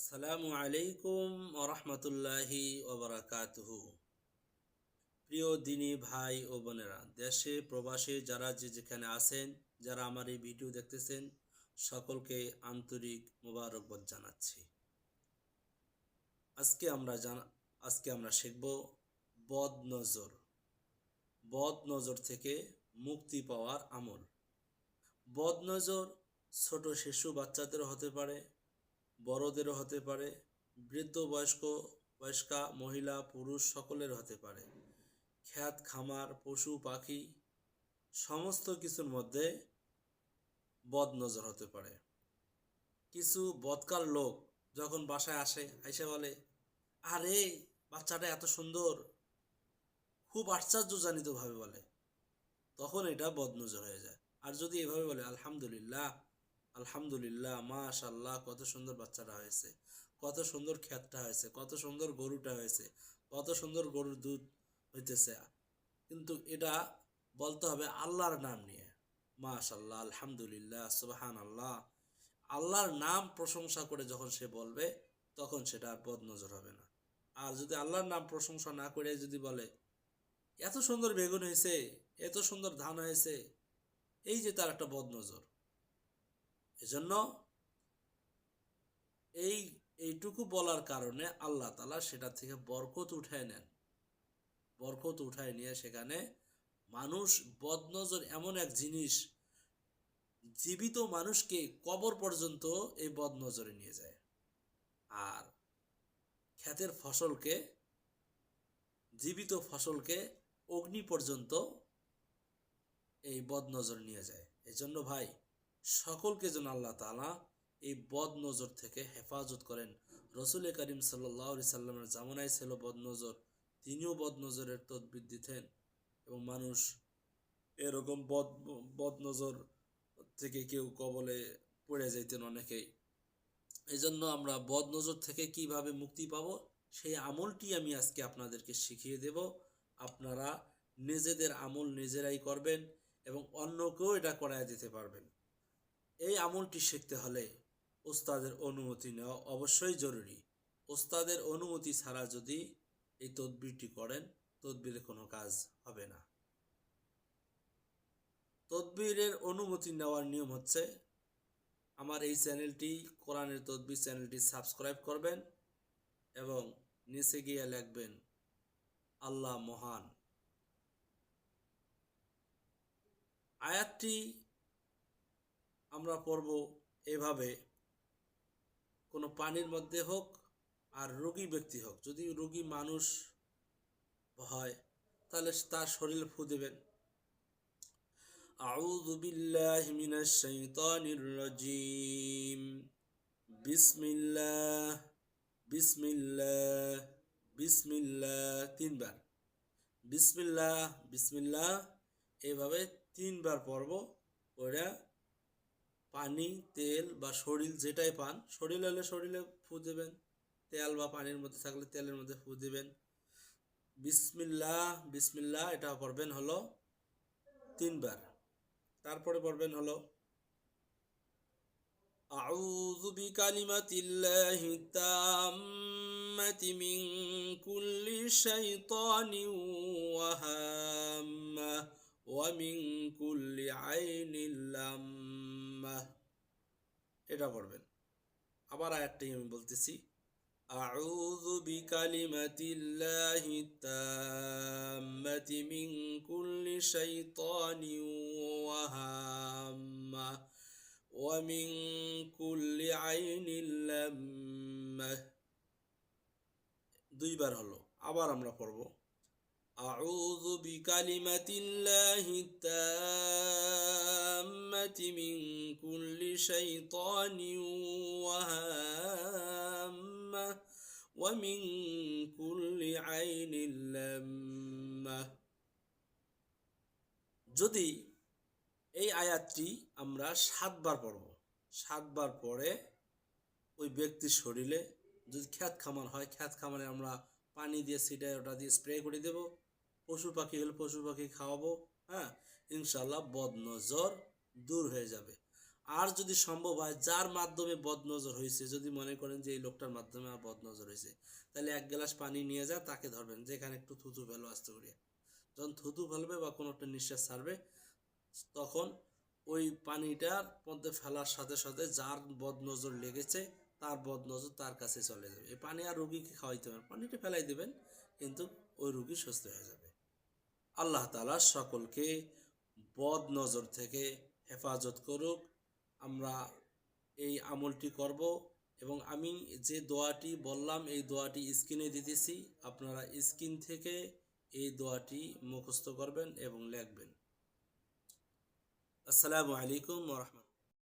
আসসালামু আলাইকুম ওরহমতুল্লাহি ওবরাকাতুহু। প্রিয় দিনী ভাই ও বোনেরা, দেশে প্রবাসে যারা যে যেখানে আছেন, যারা আমার এই ভিডিও দেখতেছেন, সকলকে আন্তরিক মোবারকবাদ জানাচ্ছি। আজকে আমরা জানা, আজকে আমরা শিখব বদ নজর বদ নজর থেকে মুক্তি পাওয়ার আমল। বদ নজর ছোট শিশু বাচ্চাদেরও হতে পারে বড়দেরও হতে পারে, বৃদ্ধ বয়স্ক, বয়স্কা, মহিলা, পুরুষ সকলের হতে পারে। খ্যাত খামার, পশু, পাখি সমস্ত কিছুর মধ্যে বদনজর হতে পারে। কিছু বদকার লোক যখন বাসায় আসে এসে বলে, আরে, বাচ্চাটা এত সুন্দর। খুব আশ্চর্যজনিতভাবে বলে। তখন এটা বদনজর হয়ে যায়। আর যদি এভাবে বলে, আলহামদুলিল্লাহ আলহামদুলিল্লাহ মাশাল্লাহ কত সুন্দর বাচ্চাটা হয়েছে। কত সুন্দর ক্ষেতটা হয়েছে, কত সুন্দর গরুটা হয়েছে, কত সুন্দর গরুর দুধ হইতেছে। কিন্তু এটা বলতে হবে আল্লাহর নাম নিয়ে। মাশাল্লাহ আলহামদুলিল্লাহ সুবাহান আল্লাহ আল্লাহর নাম প্রশংসা করে যখন সে বলবে, তখন সেটা আর বদনজর হবে না। আর যদি আল্লাহর নাম প্রশংসা না করে, যদি বলে, এত সুন্দর বেগুন হয়েছে, এত সুন্দর ধান হয়েছে, এই যে তার একটা বদনজর। এজন্য এই, এইটুকু বলার কারণে আল্লাহ তালা সেটা থেকে বরকত উঠায় নেন। বরকত উঠায় নিয়ে সেখানে মানুষ বদনজর এমন এক জিনিস, জীবিত মানুষকে কবর পর্যন্ত এই বদনজরে নিয়ে যায়। আর ক্ষেতের ফসলকে, জীবিত ফসলকে অগ্নি পর্যন্ত এই বদনজর নিয়ে যায়। এজন্য ভাই সকলকে যেন আল্লাহ তালা এই বদ নজর থেকে হেফাজত করেন। রসুল করিম সাল্লাহ সাল্লামের জামানায় ছিল বদ নজর তিনিও বদ নজরের তদবির দিতেন এবং মানুষ এরকম বদ বদ নজর থেকে কেউ কবলে পড়ে যাইতেন অনেকেই। এই জন্য আমরা বদ নজর থেকে কীভাবে মুক্তি পাব, সেই আমলটি আমি আজকে আপনাদেরকে শিখিয়ে দেব। আপনারা নিজেদের আমল নিজেরাই করবেন এবং অন্যকেও এটা করায় দিতে পারবেন। এই আমলটি শিখতে হলে ওস্তাদের অনুমতি নেওয়া অবশ্যই জরুরি। ওস্তাদের অনুমতি ছাড়া যদি এই তদবিরটি করেন, তদবিরে কোনো কাজ হবে না। তদবিরের অনুমতি নেওয়ার নিয়ম হচ্ছে, আমার এই চ্যানেলটি, কোরআনের তদবির চ্যানেলটি সাবস্ক্রাইব করবেন এবং নিচে গিয়ে লিখবেন, আল্লাহ মহান। আয়াতটি আমরা পড়ব এভাবে কোনো পানির মধ্যে হোক আর রোগী ব্যক্তি হোক যদি রোগী মানুষ হয় তাহলে তার শরীর ফু দেবেন أعوذ بالله من الشيطان الرجيم بسم الله بسم الله بسم الله তিনবার বিসমিল্লাহ বিসমিল্লাহ এভাবে তিনবার পড়ব ওরা পানি তেল বা শরীর যেটাই পান শরীর হলে শরীরে ফু দেবেন তেল বা পানির মধ্যে থাকলে তেলের মধ্যে ফু দেবেন বিসমিল্লাহ বিসমিল্লাহ এটা পড়বেন হলো তিনবার তারপরে পড়বেন হলো أعوذ بكلمة الله التامة من كل شيطان وهامة ومن كل عين لامة এটা পড়বেন আবার আয়াতটাই আমি বলতেছি أعوذ بكلمة الله التامة من كل شيطان وهامة ومن كل عين لامة দুইবার হলো আবার আমরা পড়ব أعوذ بكلمة الله التامة من كل شيطان وهامة ومن كل عين لامة যদি এই আয়াতটি আমরা সাতবার পড়ব সাতবার পরে ওই ব্যক্তির শরীরে যদি খ্যাত খামার হয় খ্যাত খামারে আমরা পানি দিয়ে সিটায় ওটা দিয়ে স্প্রে করে দেব পশু পাখি হলে পশু পাখি খাওয়াবো হ্যাঁ? ইনশাল্লাহ বদ নজর দূর হয়ে যাবে। আর যদি সম্ভব হয়, যার মাধ্যমে বদনজর হয়েছে, যদি মনে করেন যে এই লোকটার মাধ্যমে আর বদনজর হয়েছে, তাহলে এক গ্লাস পানি নিয়ে যা, তাকে ধরবেন, যেখানে একটু থুতু ফেলো আস্তে করিয়া। যখন থুতু ফেলবে বা কোনো একটা নিঃশ্বাস ছাড়বে, তখন ওই পানিটার মধ্যে ফেলার সাথে সাথে যার বদনজর লেগেছে, তার বদনজর তার কাছে চলে যাবে। এই পানি আর রুগীকে খাওয়াইতে হবে পানিটা ফেলাই দেবেন, কিন্তু ওই রুগী সুস্থ হয়ে যাবে। আল্লাহ তালা সকলকে বদ নজর থেকে হেফাজত করুক। আমরা এই আমলটি করব এবং আমি যে দোয়াটি বললাম, এই দোয়াটি স্ক্রিনে দিতেছি। আপনারা স্ক্রিন থেকে এই দোয়াটি মুখস্থ করবেন এবং লিখবেন। আসসালামু আলাইকুম রহমতুল্লাহ।